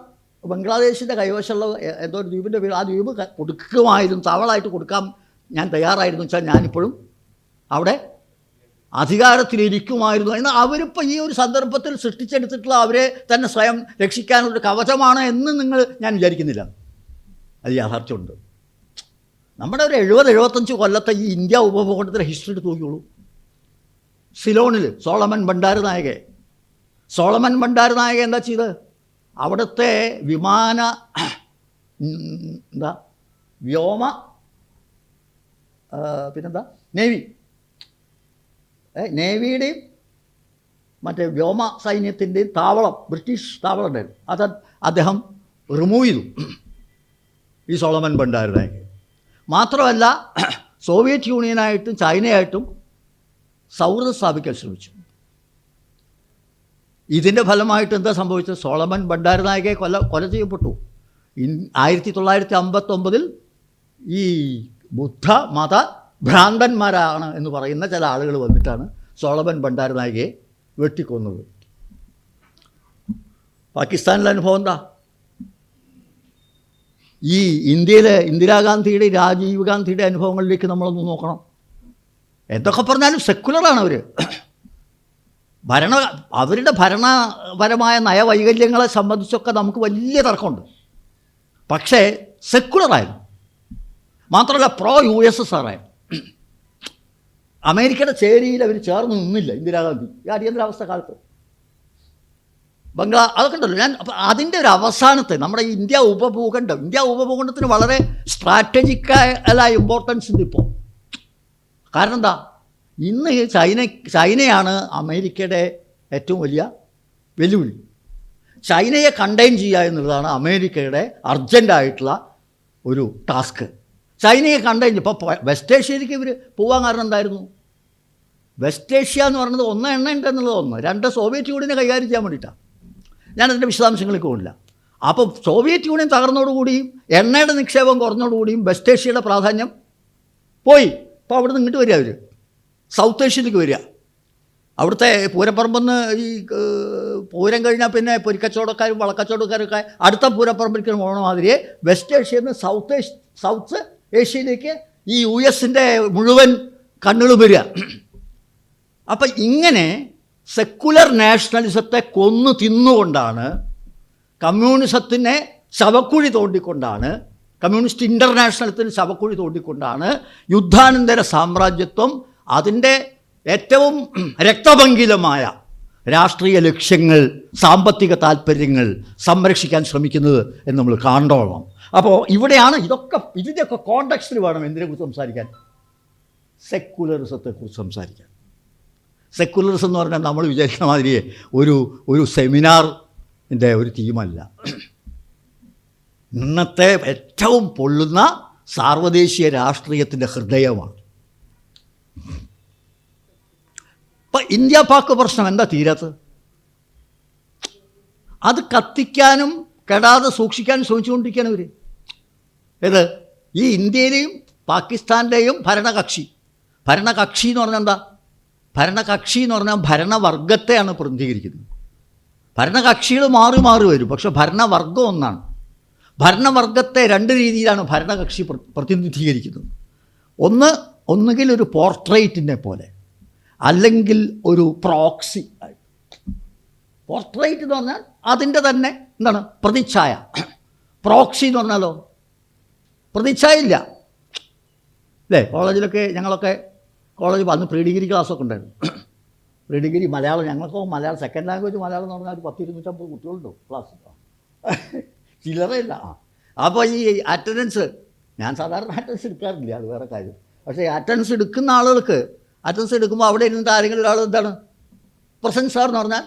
ബംഗ്ലാദേശിന്റെ കൈവശമുള്ള എന്തോ ഒരു ദ്വീപിന്റെ പേര് ആ ദ്വീപ് കൊടുക്കുമായിരുന്നു തവളായിട്ട് കൊടുക്കാൻ ഞാൻ തയ്യാറായിരുന്നു വെച്ചാൽ ഞാനിപ്പോഴും അവിടെ അധികാരത്തിലിരിക്കുമായിരുന്നു. എന്നാൽ അവരിപ്പോൾ ഈ ഒരു സന്ദർഭത്തിൽ സൃഷ്ടിച്ചെടുത്തിട്ടുള്ള അവരെ തന്നെ സ്വയം രക്ഷിക്കാനുള്ള കവചമാണ് എന്ന് നിങ്ങൾ ഞാൻ വിചാരിക്കുന്നില്ല. അത് യാഥാർത്ഥ്യമുണ്ട്. നമ്മുടെ ഒരു എഴുപത് എഴുപത്തഞ്ച് കൊല്ലത്തെ ഈ ഇന്ത്യ ഉപഭൂഖണ്ഡത്തിലെ ഹിസ്റ്ററി എടുത്ത് നോക്കിയോളൂ സിലോണിൽ സോളമൻ ഭണ്ഡാര നായകെ സോളമൻ ഭണ്ഡാര നായക എന്താ ചെയ്തത്? അവിടുത്തെ വിമാന എന്താ വ്യോമ പിന്നെന്താ? നേവി. നേവിയുടെയും മറ്റേ വ്യോമ സൈന്യത്തിന്റെയും താവളം ബ്രിട്ടീഷ് താവളം ഉണ്ടായിരുന്നു. അത് അദ്ദേഹം റിമൂവ് ചെയ്തു. ഈ സോളമൻ ഭണ്ഡാരനായകെ മാത്രമല്ല സോവിയറ്റ് യൂണിയനായിട്ടും ചൈനയായിട്ടും സൗഹൃദം സ്ഥാപിക്കാൻ ശ്രമിച്ചു. ഇതിന്റെ ഫലമായിട്ട് എന്താ സംഭവിച്ചത്? സോളമൻ ഭണ്ഡാരനായകെ കൊല കൊല ചെയ്യപ്പെട്ടു. ഇൻ ആയിരത്തി തൊള്ളായിരത്തി അമ്പത്തൊമ്പതിൽ ഈ ബുദ്ധ മത ഭ്രാന്തന്മാരാണ് എന്ന് പറയുന്ന ചില ആളുകൾ വന്നിട്ടാണ് സോളമൻ ഭണ്ഡാരനായകയെ വെട്ടിക്കൊന്നത്. പാകിസ്ഥാനിലെ അനുഭവം എന്താ? ഈ ഇന്ത്യയിലെ ഇന്ദിരാഗാന്ധിയുടെ രാജീവ് ഗാന്ധിയുടെ അനുഭവങ്ങളിലേക്ക് നമ്മളൊന്ന് നോക്കണം. എന്തൊക്കെ പറഞ്ഞാലും സെക്കുലറാണ് അവർ ഭരണ അവരുടെ ഭരണപരമായ നയവൈകല്യങ്ങളെ സംബന്ധിച്ചൊക്കെ നമുക്ക് വലിയ തർക്കമുണ്ട്. പക്ഷേ സെക്കുലറായിരുന്നു മാത്രമല്ല പ്രോ യു എസ് എസ് ആറായിരുന്നു അമേരിക്കയുടെ ചേരിയിൽ അവർ ചേർന്ന് നിന്നില്ല ഇന്ദിരാഗാന്ധി. ഈ അടിയന്തരാവസ്ഥ കാലത്ത്. ബംഗ്ലാ അതൊക്കെ ഉണ്ടല്ലോ. ഞാൻ അപ്പം അതിന്റെ ഒരു അവസാനത്തെ നമ്മുടെ ഇന്ത്യ ഉപഭൂഖണ്ഡം. ഇന്ത്യ ഉപഭൂഖണ്ഡത്തിന് വളരെ സ്ട്രാറ്റജിക്കായ ഇമ്പോർട്ടൻസ് ഉണ്ട് ഇപ്പോൾ കാരണം എന്താ? ഇന്ന് ചൈന ചൈനയാണ് അമേരിക്കയുടെ ഏറ്റവും വലിയ വെല്ലുവിളി. ചൈനയെ കണ്ടെയ്ൻ ചെയ്യുക എന്നുള്ളതാണ് അമേരിക്കയുടെ അർജന്റായിട്ടുള്ള ഒരു ടാസ്ക് ചൈനയെ കണ്ടെയ്ൻ ഇപ്പോൾ വെസ്റ്റ് ഏഷ്യയിലേക്ക് ഇവർ പോകാൻ കാരണം എന്തായിരുന്നു? വെസ്റ്റ് ഏഷ്യ എന്ന് പറയുന്നത് ഒന്ന് എണ്ണ ഉണ്ട് എന്നുള്ളത് ഒന്ന്. രണ്ട് സോവിയറ്റ് യൂണിയനെ കൈകാര്യം ചെയ്യാൻ വേണ്ടിയിട്ടാണ് ഞാനതിന്റെ വിശദാംശങ്ങളിലേക്ക് പോകില്ല അപ്പം സോവിയറ്റ് യൂണിയൻ തകർന്നതോടുകൂടിയും എണ്ണയുടെ നിക്ഷേപം കുറഞ്ഞതോടുകൂടിയും വെസ്റ്റ് ഏഷ്യയുടെ പ്രാധാന്യം പോയി. അപ്പോൾ അവിടെ നിന്ന് ഇങ്ങോട്ട് വരിക അവർ സൗത്ത് ഏഷ്യയിലേക്ക് വരിക. അവിടുത്തെ പൂരപ്പറമ്പെന്ന് ഈ പൂരം കഴിഞ്ഞാൽ പിന്നെ പൊരിക്കച്ചവടക്കാരും വളക്കച്ചവടക്കാരൊക്കെ അടുത്ത പൂരപ്പറമ്പിലേക്ക് പോകണ മാതിരിയെ വെസ്റ്റ് ഏഷ്യയിൽ നിന്ന് സൗത്ത് ഏഷ്യ സൗത്ത് ഏഷ്യയിലേക്ക് ഈ യു എസിന്റെ മുഴുവൻ കണ്ണുകൾ വരിക. അപ്പം ഇങ്ങനെ സെക്കുലർ നാഷണലിസത്തെ കൊന്നു തിന്നുകൊണ്ടാണ് കമ്മ്യൂണിസത്തിനെ ശവക്കുഴി തോണ്ടിക്കൊണ്ടാണ് കമ്മ്യൂണിസ്റ്റ് ഇന്റർനാഷണലത്തിന് ശവക്കുഴി തോണ്ടിക്കൊണ്ടാണ് യുദ്ധാനന്തര സാമ്രാജ്യത്വം അതിന്റെ ഏറ്റവും രക്തഭംഗിലമായ രാഷ്ട്രീയ ലക്ഷ്യങ്ങൾ സാമ്പത്തിക താല്പര്യങ്ങൾ സംരക്ഷിക്കാൻ ശ്രമിക്കുന്നത് എന്ന് നമ്മൾ കണ്ടോളണം അപ്പോൾ ഇവിടെയാണ് ഇതൊക്കെ ഇതിന്റെയൊക്കെ കോണ്ടക്സ്റ്റിൽ വേണം എന്തിനെക്കുറിച്ച് സംസാരിക്കാൻ? സെക്കുലറിസത്തെക്കുറിച്ച് സംസാരിക്കാൻ. സെക്കുലറിസം എന്ന് പറഞ്ഞാൽ നമ്മൾ വിചാരിക്കുന്ന മാതിരി ഒരു ഒരു സെമിനാറിന്റെ ഒരു തീമല്ല ഇന്നത്തെ ഏറ്റവും പൊള്ളുന്ന സാർവദേശീയ രാഷ്ട്രീയത്തിന്റെ ഹൃദയമാണ്. ഇപ്പം ഇന്ത്യ പാക്ക് പ്രശ്നം എന്താ തീരാത്തത്? അത് കത്തിക്കാനും കെടാതെ സൂക്ഷിക്കാനും ശ്രമിച്ചുകൊണ്ടിരിക്കുകയാണ് ഇവർ ഏത്? ഈ ഇന്ത്യയിലെയും പാകിസ്ഥാനിലെയും ഭരണകക്ഷി. ഭരണകക്ഷി എന്ന് പറഞ്ഞാൽ എന്താ? ഭരണകക്ഷി എന്ന് പറഞ്ഞാൽ ഭരണവർഗത്തെയാണ് പ്രതിനിധീകരിക്കുന്നത്. ഭരണകക്ഷികൾ മാറി മാറി വരും പക്ഷെ ഭരണവർഗം ഒന്നാണ്. ഭരണവർഗത്തെ രണ്ട് രീതിയിലാണ് ഭരണകക്ഷി പ്ര- പ്രതിനിധീകരിക്കുന്നത്. ഒന്ന് ഒന്നുകിൽ ഒരു പോർട്രേറ്റിനെ പോലെ അല്ലെങ്കിൽ ഒരു പ്രോക്സി. പോർട്രേറ്റ് എന്ന് പറഞ്ഞാൽ അതിന്റെ തന്നെ എന്താണ്? പ്രതിച്ഛായ. പ്രോക്സി എന്ന് പറഞ്ഞാലോ? പ്രതിച്ഛായ ഇല്ല. അല്ലേ? കോളേജിലൊക്കെ ഞങ്ങളൊക്കെ കോളേജ് അന്ന് പ്രീ ഡിഗ്രി ക്ലാസ്സൊക്കെ ഉണ്ടായിരുന്നു. പ്രീ ഡിഗ്രി മലയാളം ഞങ്ങൾക്ക് മലയാളം സെക്കൻഡ് ലാംഗ്വേജ് മലയാളം എന്ന് പറഞ്ഞാൽ ഒരു പത്ത് ഇരുന്നൂറ്റമ്പത് കുട്ടികളുണ്ടോ ക്ലാസ് ചില്ലറയില്ല ആ. അപ്പോൾ ഈ അറ്റൻഡൻസ് ഞാൻ സാധാരണ അറ്റൻഡൻസ് എടുക്കാറില്ല അത് വേറെ കാര്യം. പക്ഷേ അറ്റൻഡൻസ് എടുക്കുന്ന ആളുകൾക്ക് അറ്റൻഡൻസ് എടുക്കുമ്പോൾ അവിടെ ഇരുന്നിട്ട് ആരെങ്കിലും ഒരാൾ എന്താണ്? പ്രസൻസ് സാർ എന്ന് പറഞ്ഞാൽ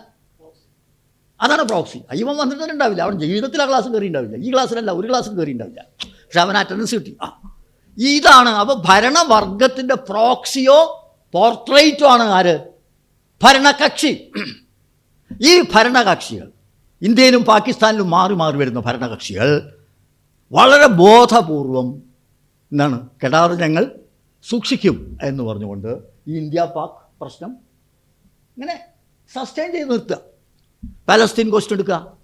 അതാണ് പ്രോക്സി അയ്യവൻ വന്നിട്ട് ഉണ്ടാവില്ല. അവൻ ജീവിതത്തിൽ ആ ക്ലാസ് ഉണ്ടാവില്ല. ഈ ക്ലാസ്സിലല്ല ഒരു ക്ലാസ്സിൽ കയറി ഉണ്ടാവില്ല. പക്ഷെ അവൻ അറ്റൻഡൻസ് കിട്ടി. ആ. ഇതാണ് അപ്പോൾ ഭരണവർഗത്തിന്റെ പ്രോക്സിയോ പോർട്രേറ്റോ ആണ് ആര്? ഭരണകക്ഷി. ഈ ഭരണകക്ഷികൾ ഇന്ത്യയിലും പാകിസ്ഥാനിലും മാറി മാറി വരുന്ന ഭരണകക്ഷികൾ വളരെ ബോധപൂർവം എന്താണ്? കെടാറ് ഞങ്ങൾ സൂക്ഷിക്കും എന്ന് പറഞ്ഞുകൊണ്ട് ഈ ഇന്ത്യ പാക് പ്രശ്നം ഇങ്ങനെ സസ്റ്റെയിൻ ചെയ്ത് നിർത്തുക. പാലസ്തീൻ കോസ്റ്റ് എടുക്കുക.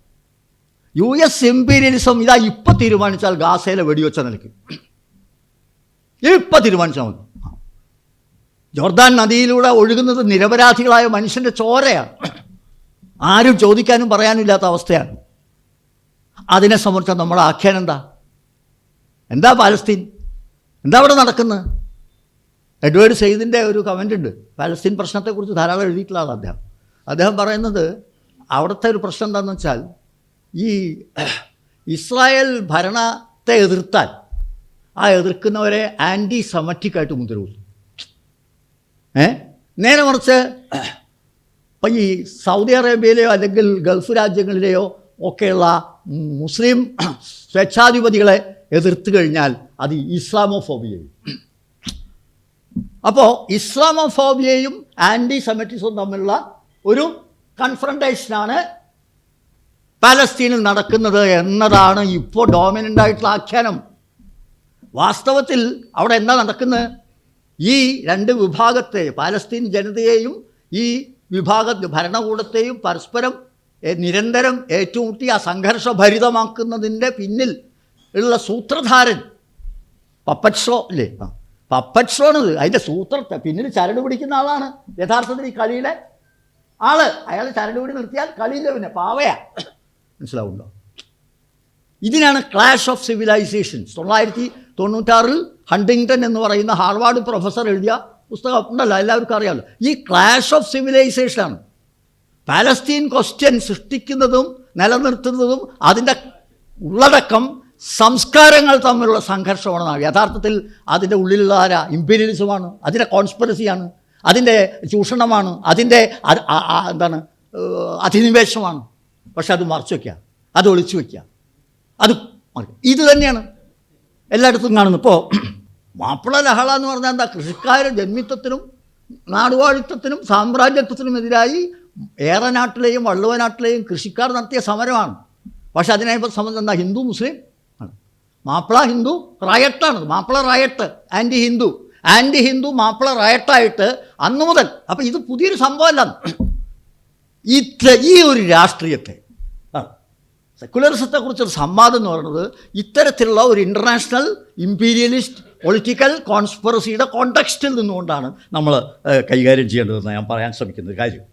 യു എസ് എംപീരിയലിസം ഇതാ ഇപ്പം തീരുമാനിച്ചാൽ ഗാസയിലെ വെടിവെച്ച നിലയ്ക്കും. ഇപ്പം തീരുമാനിച്ചാൽ മതി. ജോർദാൻ നദിയിലൂടെ ഒഴുകുന്നത് നിരപരാധികളായ മനുഷ്യന്റെ ചോരയാണ്. ആരും ചോദിക്കാനും പറയാനും ഇല്ലാത്ത അവസ്ഥയാണ്. അതിനെ സംബന്ധിച്ച നമ്മുടെ ആഖ്യാനം എന്താ? എന്താ പാലസ്തീൻ? എന്താ അവിടെ നടക്കുന്നത്? എഡ്വേർഡ് സെയ്ദിന്റെ ഒരു കമന്റ് ഉണ്ട്. പാലസ്തീൻ പ്രശ്നത്തെക്കുറിച്ച് ധാരാളം എഴുതിയിട്ടുള്ള ആളാണ് അദ്ദേഹം. അദ്ദേഹം പറയുന്നത് അവിടുത്തെ ഒരു പ്രശ്നം എന്താണെന്ന് വെച്ചാൽ ഈ ഇസ്രായേൽ ഭരണത്തെ എതിർത്താൽ ആ എതിർക്കുന്നവരെ ആന്റി സെമറ്റിക്കായിട്ട് മുദ്ര കുത്തും ഏ? നേരെ മറിച്ച് ഇപ്പം ഈ സൗദി അറേബ്യയിലെയോ അല്ലെങ്കിൽ ഗൾഫ് രാജ്യങ്ങളിലെയോ ഒക്കെയുള്ള മുസ്ലിം സ്വേച്ഛാധിപതികളെ എതിർത്ത് കഴിഞ്ഞാൽ അത് ഇസ്ലാമോഫോബിയയും. അപ്പോൾ ഇസ്ലാമോഫോബിയയും ആന്റി സെമറ്റിസവും തമ്മിലുള്ള ഒരു കൺഫ്രണ്ടേഷനാണ് പാലസ്തീനിൽ നടക്കുന്നത് എന്നതാണ് ഇപ്പോൾ ഡോമിനന്റ് ആയിട്ടുള്ള ആഖ്യാനം. വാസ്തവത്തിൽ അവിടെ എന്താ നടക്കുന്നത് ഈ രണ്ട് വിഭാഗത്തെ പാലസ്തീൻ ജനതയെയും ഈ വിഭാഗ ഭരണകൂടത്തെയും പരസ്പരം നിരന്തരം ഏറ്റുമുട്ടി ആ സംഘർഷഭരിതമാക്കുന്നതിന്റെ പിന്നിൽ ഉള്ള സൂത്രധാരൻ പപ്പറ്റ് ഷോ അല്ലേ ആ. പപ്പറ്റ് ഷോ അതിന്റെ സൂത്രത്തെ പിന്നിൽ ചരട് പിടിക്കുന്ന ആളാണ്. യഥാർത്ഥത്തിൽ ഈ കളിയിലെ ആൾ. അയാൾ ചരട് പിടി നിർത്തിയാൽ കളിയില്ല പിന്നെ പാവയാ. മനസ്സിലാവുണ്ടോ? ഇതിനാണ് ക്ലാഷ് ഓഫ് സിവിലൈസേഷൻസ് തൊള്ളായിരത്തി തൊണ്ണൂറ്റാറിൽ ഹണ്ടിങ്ടൺ എന്ന് പറയുന്ന ഹാർവാർഡ് പ്രൊഫസർ എഴുതിയ പുസ്തകം ഉണ്ടല്ലോ എല്ലാവർക്കും അറിയാമല്ലോ. ഈ ക്ലാഷ് ഓഫ് സിവിലൈസേഷനാണ് പാലസ്തീൻ ക്വസ്റ്റ്യൻ സൃഷ്ടിക്കുന്നതും നിലനിർത്തുന്നതും അതിന്റെ ഉള്ളടക്കം സംസ്കാരങ്ങൾ തമ്മിലുള്ള സംഘർഷമാണ് യഥാർത്ഥത്തിൽ അതിന്റെ ഉള്ളിലുള്ള ആരാ? ഇമ്പീരിയലിസമാണ്. അതിന്റെ കോൺസ്പിറസിയാണ്. അതിന്റെ ചൂഷണമാണ്. അതിന്റെ എന്താണ് അധിനിവേശമാണ്. പക്ഷെ അത് മറച്ചു വയ്ക്കുക അത് ഒളിച്ചു വയ്ക്കുക അത് ഇത് തന്നെയാണ് എല്ലായിടത്തും കാണുന്നു ഇപ്പോൾ മാപ്പിള ലഹള എന്ന് പറഞ്ഞാൽ എന്താ? കൃഷിക്കാരുടെ ജന്മിത്വത്തിനും നാടുവാഴിത്വത്തിനും സാമ്രാജ്യത്വത്തിനും എതിരായി ഏറനാട്ടിലെയും വള്ളുവനാട്ടിലെയും കൃഷിക്കാർ നടത്തിയ സമരമാണ്. പക്ഷേ അതിനെ സംബന്ധം എന്താ? Hindu Muslim Mappila Hindu റയട്ടാണ് Mappila riot anti Hindu anti Hindu Mappila റയട്ടായിട്ട് അന്ന് മുതൽ അപ്പം ഇത് പുതിയൊരു സംഭവമല്ല. ഇത്ര ഈ ഒരു രാഷ്ട്രീയത്തെ സെക്കുലറിസത്തെക്കുറിച്ചൊരു സംവാദം എന്ന് പറയുന്നത് ഇത്തരത്തിലുള്ള ഒരു ഇന്റർനാഷണൽ ഇമ്പീരിയലിസ്റ്റ് പൊളിറ്റിക്കൽ കോൺസ്പെറസിയുടെ കോണ്ടക്സ്റ്റിൽ നിന്നുകൊണ്ടാണ് നമ്മൾ കൈകാര്യം ചെയ്യേണ്ടതെന്ന് ഞാൻ പറയാൻ ശ്രമിക്കുന്നത് കാര്യം.